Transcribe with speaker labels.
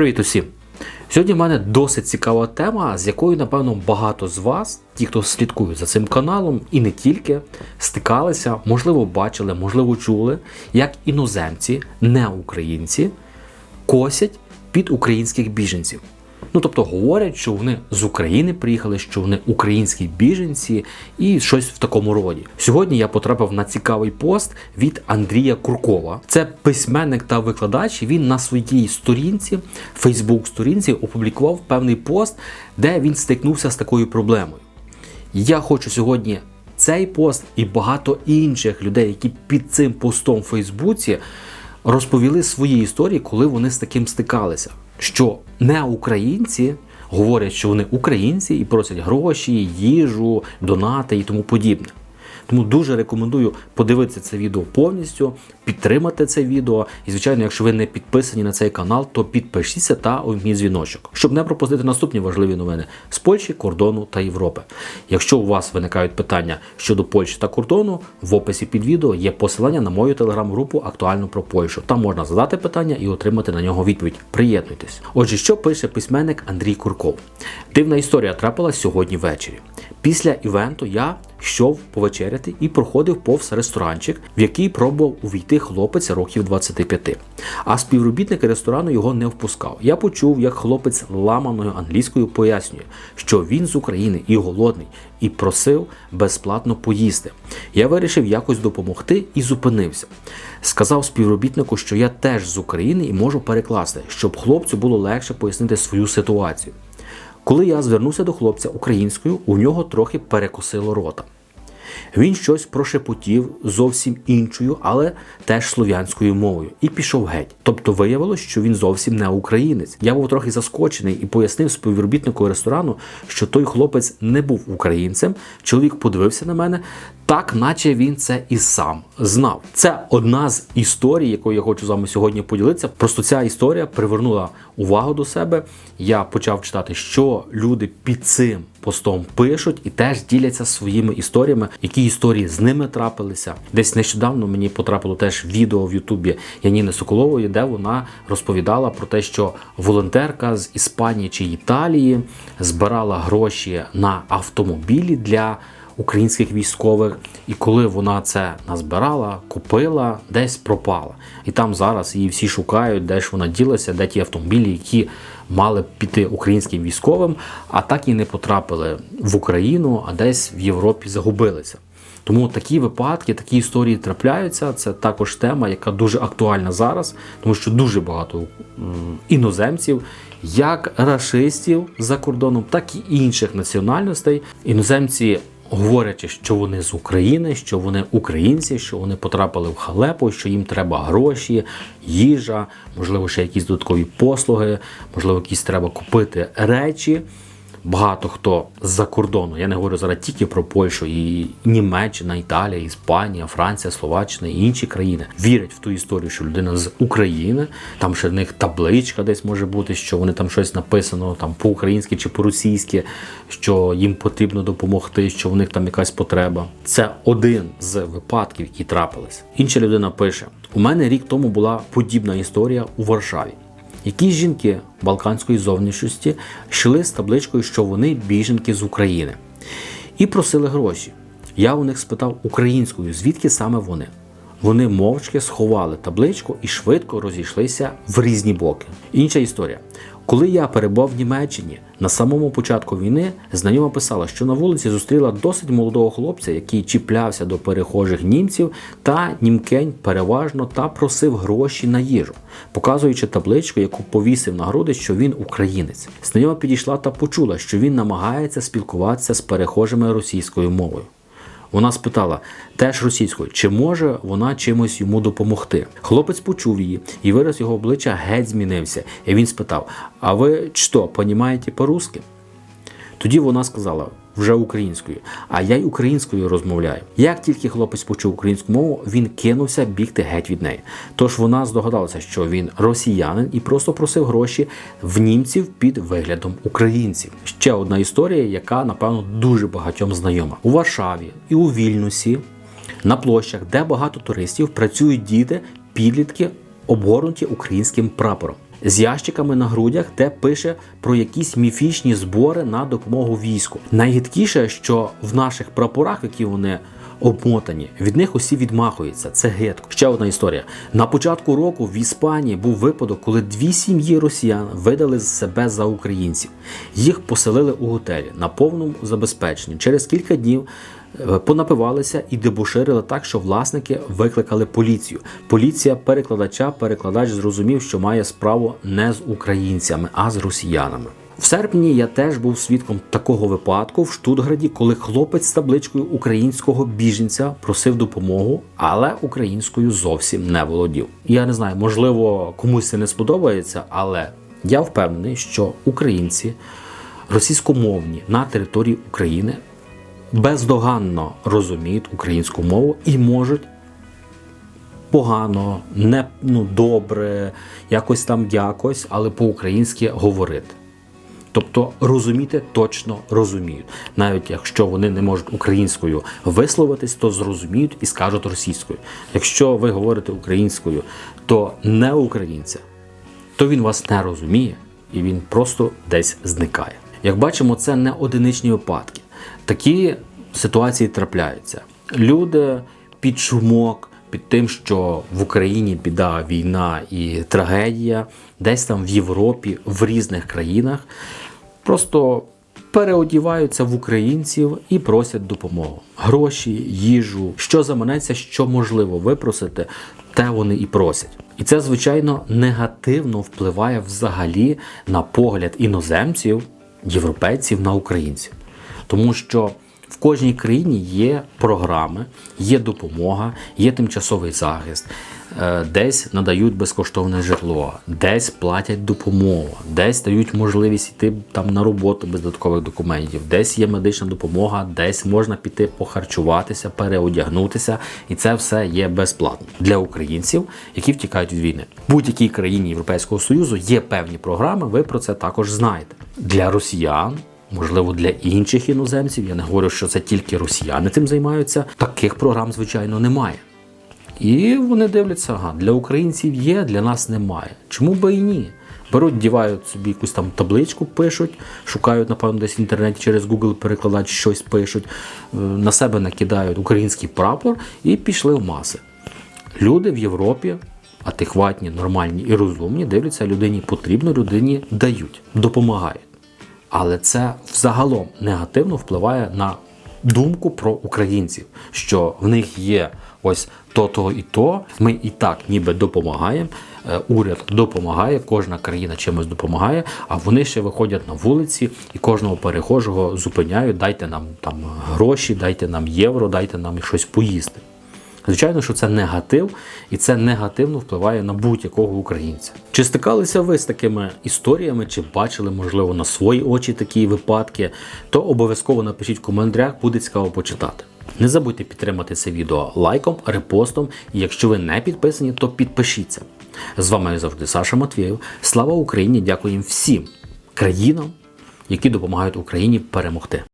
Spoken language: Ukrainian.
Speaker 1: Привіт усім! Сьогодні в мене досить цікава тема, з якою, напевно, багато з вас, ті, хто слідкують за цим каналом, і не тільки, стикалися, можливо, бачили, можливо, чули, як іноземці, не українці, косять під українських біженців. Ну, тобто говорять, що вони з України приїхали, що вони українські біженці і щось в такому роді. Сьогодні я потрапив на цікавий пост від Андрія Куркова. Це письменник та викладач. Він на своїй сторінці, Фейсбук-сторінці, опублікував певний пост, де він стикнувся з такою проблемою. Я хочу сьогодні цей пост і багато інших людей, які під цим постом в Фейсбуці розповіли свої історії, коли вони з таким стикалися. Що не українці говорять, що вони українці і просять гроші, їжу, донати і тому подібне. Тому дуже рекомендую подивитися це відео повністю, підтримати це відео. І, звичайно, якщо ви не підписані на цей канал, то підпишіться та увімкніть дзвіночок, щоб не пропустити наступні важливі новини з Польщі, кордону та Європи. Якщо у вас виникають питання щодо Польщі та кордону, в описі під відео є посилання на мою телеграм-групу актуально про Польщу. Там можна задати питання і отримати на нього відповідь. Приєднуйтесь. Отже, що пише письменник Андрій Курков? Дивна історія трапилась сьогодні ввечері. Після івенту я йшов повечеряти і проходив повз ресторанчик, в який пробував увійти хлопець років 25. А співробітник ресторану його не впускав. Я почув, як хлопець ламаною англійською пояснює, що він з України і голодний, і просив безплатно поїсти. Я вирішив якось допомогти і зупинився. Сказав співробітнику, що я теж з України і можу перекласти, щоб хлопцю було легше пояснити свою ситуацію. Коли я звернувся до хлопця українською, у нього трохи перекосило рота. Він щось прошепотів зовсім іншою, але теж слов'янською мовою, і пішов геть. Тобто виявилось, що він зовсім не українець. Я був трохи заскочений і пояснив співробітнику ресторану, що той хлопець не був українцем. Чоловік подивився на мене, так наче він це і сам знав. Це одна з історій, якою я хочу з вами сьогодні поділитися. Просто ця історія привернула увагу до себе. Я почав читати, що люди під цим постом пишуть і теж діляться своїми історіями, які історії з ними трапилися. Десь нещодавно мені потрапило теж відео в Ютубі Яніни Соколової, де вона розповідала про те, що волонтерка з Іспанії чи Італії збирала гроші на автомобілі для українських військових, і коли вона це назбирала, купила, десь пропала. І там зараз її всі шукають, де ж вона ділася, де ті автомобілі, які мали піти українським військовим, а так і не потрапили в Україну, а десь в Європі загубилися. Тому такі випадки, такі історії трапляються. Це також тема, яка дуже актуальна зараз, тому що дуже багато іноземців, як рашистів за кордоном, так і інших національностей. Іноземці говорячи, що вони з України, що вони українці, що вони потрапили в халепу, що їм треба гроші, їжа, можливо, ще якісь додаткові послуги, можливо, якісь треба купити речі багато хто з-за кордону. Я не говорю зараз тільки про Польщу, і Німеччина, Італія, Іспанія, Франція, Словаччина і інші країни вірять в ту історію, що людина з України, там ще в них табличка десь може бути, що вони там щось написано там по-українськи чи по-російськи, що їм потрібно допомогти, що в них там якась потреба. Це один з випадків, які трапились. Інша людина пише: у мене рік тому була подібна історія у Варшаві. Якісь жінки балканської зовнішності йшли з табличкою, що вони біженки з України, і просили гроші. Я у них спитав українською, звідки саме вони. Вони мовчки сховали табличку і швидко розійшлися в різні боки. Інша історія. Коли я перебував в Німеччині на самому початку війни, знайома писала, що на вулиці зустріла досить молодого хлопця, який чіплявся до перехожих німців та німкень переважно та просив гроші на їжу, показуючи табличку, яку повісив на груди, що він українець. Знайома підійшла та почула, що він намагається спілкуватися з перехожими російською мовою. Вона спитала теж російською, чи може вона чимось йому допомогти. Хлопець почув її, і вираз його обличчя геть змінився. І він спитав: А ви що, понімаєте по-русски? Тоді вона сказала: вже українською, а я й українською розмовляю. Як тільки хлопець почув українську мову, він кинувся бігти геть від неї. Тож вона здогадалася, що він росіянин і просто просив гроші в німців під виглядом українців. Ще одна історія, яка напевно дуже багатьом знайома у Варшаві і у Вільнюсі. На площах, де багато туристів, працюють діти, підлітки, обгорнуті українським прапором. З ящиками на грудях, де пише про якісь міфічні збори на допомогу війську. Найгидкіше, що в наших прапорах, які вони обмотані, від них усі відмахуються. Це гидко. Ще одна історія. На початку року в Іспанії був випадок, коли дві сім'ї росіян видали себе за українців. Їх поселили у готелі на повному забезпеченні. Через кілька днів понапивалися і дебоширили так, що власники викликали поліцію. Поліція перекладача, перекладач зрозумів, що має справу не з українцями, а з росіянами. В серпні я теж був свідком такого випадку в Штутграді, коли хлопець з табличкою українського біженця просив допомогу, але українською зовсім не володів. Я не знаю, можливо, комусь це не сподобається, але я впевнений, що українці російськомовні на території України бездоганно розуміють українську мову і можуть погано, не ну, добре, якось там якось, але по-українськи говорити. Тобто розуміти точно розуміють. Навіть якщо вони не можуть українською висловитись, то зрозуміють і скажуть російською. Якщо ви говорите українською, то не українця, то він вас не розуміє і він просто десь зникає. Як бачимо, це не одиничні випадки. Такі ситуації трапляються. Люди під шумок, під тим, що в Україні біда, війна і трагедія, десь там в Європі, в різних країнах, просто переодіваються в українців і просять допомогу. Гроші, їжу, що заманеться, що можливо випросити, те вони і просять. І це, звичайно, негативно впливає взагалі на погляд іноземців, європейців на українців. Тому що в кожній країні є програми, є допомога, є тимчасовий захист, е, десь надають безкоштовне житло, десь платять допомогу, десь дають можливість йти там на роботу без додаткових документів, десь є медична допомога, десь можна піти похарчуватися, переодягнутися, і це все є безплатно для українців, які втікають від війни. В будь-якій країні Європейського Союзу є певні програми. Ви про це також знаєте. Для росіян можливо, для інших іноземців. Я не говорю, що це тільки росіяни цим займаються. Таких програм, звичайно, немає. І вони дивляться, ага, для українців є, для нас немає. Чому би і ні? Беруть, дівають собі якусь там табличку, пишуть, шукають, напевно, десь в інтернеті через Google перекладач щось пишуть, е, на себе накидають український прапор і пішли в маси. Люди в Європі, адекватні, нормальні і розумні, дивляться, людині потрібно, людині дають, допомагають. Але це взагалом негативно впливає на думку про українців, що в них є ось то, то і то. Ми і так ніби допомагаємо. е, Уряд допомагає, кожна країна чимось допомагає, а вони ще виходять на вулиці і кожного перехожого зупиняють, дайте нам там гроші, дайте нам євро, дайте нам щось поїсти. Звичайно, що це негатив, і це негативно впливає на будь-якого українця. Чи стикалися ви з такими історіями, чи бачили, можливо, на свої очі такі випадки, то обов'язково напишіть в коментарях, буде цікаво почитати. Не забудьте підтримати це відео лайком, репостом, і якщо ви не підписані, то підпишіться. З вами завжди Саша Матвєєв. Слава Україні! Дякуємо всім країнам, які допомагають Україні перемогти.